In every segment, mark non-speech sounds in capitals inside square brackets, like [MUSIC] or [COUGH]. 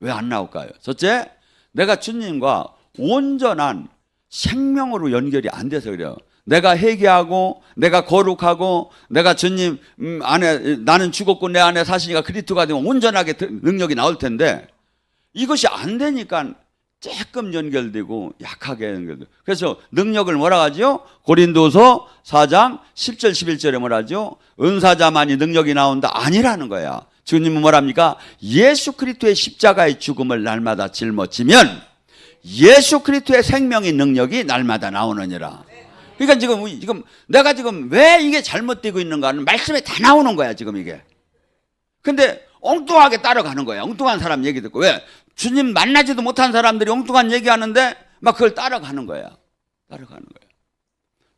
왜 안 나올까요? 첫째, 내가 주님과 온전한 생명으로 연결이 안 돼서 그래요. 내가 회개하고 내가 거룩하고 내가 주님 음, 안에 나는 죽었고 내 안에 사시니까 그리스도가 되면 온전하게 드- 능력이 나올 텐데 이것이 안 되니까 조금 연결되고 약하게 연결되고 그래서 능력을 뭐라 하죠? 고린도서 4장 10절 11절에 뭐라 하죠? 은사자만이 능력이 나온다 아니라는 거야. 주님은 뭐랍니까? 예수 그리스도의 십자가의 죽음을 날마다 짊어지면 예수 그리스도의 생명의 능력이 날마다 나오느니라. 그러니까 지금 지금 내가 지금 왜 이게 잘못되고 있는가는 말씀에 다 나오는 거야 지금 이게. 근데 엉뚱하게 따라가는 거야. 엉뚱한 사람 얘기 듣고 왜 주님 만나지도 못한 사람들이 엉뚱한 얘기하는데 막 그걸 따라가는 거야. 따라가는 거야.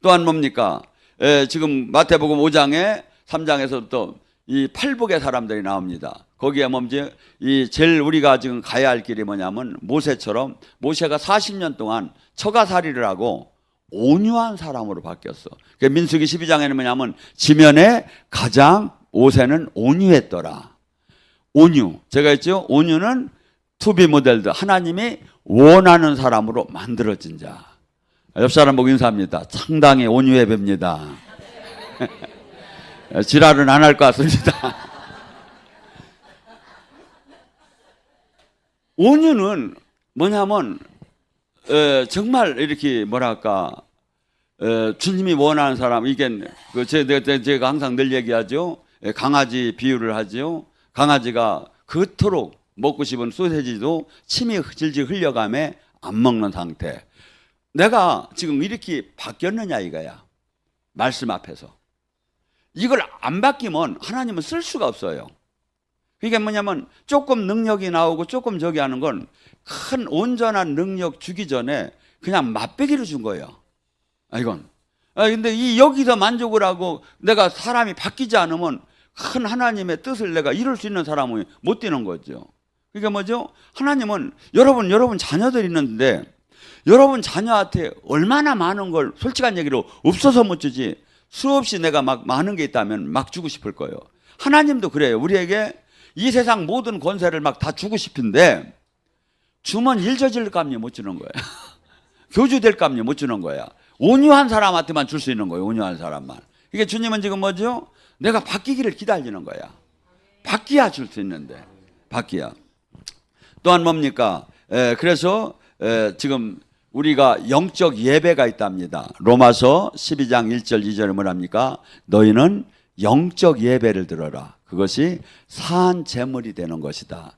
또한 뭡니까? 에, 지금 마태복음 5장에 3장에서부터 이 팔복의 사람들이 나옵니다. 거기에 뭔지 이 제일 우리가 지금 가야 할 길이 뭐냐면 모세처럼 모세가 40년 동안 처가살이를 하고 온유한 사람으로 바뀌었어. 그 민수기 12장에는 뭐냐면 지면에 가장 오세는 온유했더라. 온유. 제가 했죠? 온유는 투비 모델도 하나님이 원하는 사람으로 만들어진 자. 옆 사람 보고 인사합니다. 상당히 온유해 봅니다. 지랄은 안 할 것 같습니다. [LAUGHS] 온유는 뭐냐면 에, 정말 이렇게 뭐랄까 에, 주님이 원하는 사람 이게 그 제, 제, 제가 항상 늘 얘기하죠. 에, 강아지 비유를 하죠. 강아지가 그토록 먹고 싶은 소세지도 침이 질질 흘려감에 안 먹는 상태. 내가 지금 이렇게 바뀌었느냐 이거야. 말씀 앞에서. 이걸 안 바뀌면 하나님은 쓸 수가 없어요. 그게 뭐냐면 조금 능력이 나오고 조금 저기 하는 건 큰 온전한 능력 주기 전에 그냥 맛배기를 준 거예요. 아, 이건. 아, 근데 이 여기서 만족을 하고 내가 사람이 바뀌지 않으면 큰 하나님의 뜻을 내가 이룰 수 있는 사람은 못 되는 거죠. 그게 뭐죠? 하나님은 여러분, 여러분 자녀들 있는데 여러분 자녀한테 얼마나 많은 걸 솔직한 얘기로 없어서 못 주지 수없이 내가 막 많은 게 있다면 막 주고 싶을 거예요. 하나님도 그래요. 우리에게 이 세상 모든 권세를 막 다 주고 싶은데 주면 일저질 값이 못 주는 거야. [LAUGHS] 교주될 값이 못 주는 거야. 온유한 사람한테만 줄 수 있는 거예요. 온유한 사람만. 이게 주님은 지금 뭐죠? 내가 바뀌기를 기다리는 거야. 바뀌야 줄 수 있는데. 바뀌야. 또한 뭡니까? 에, 그래서 에, 지금 우리가 영적 예배가 있답니다. 로마서 12장 1절 2절에 뭐랍니까? 너희는 영적 예배를 들어라. 그것이 산 제물이 되는 것이다.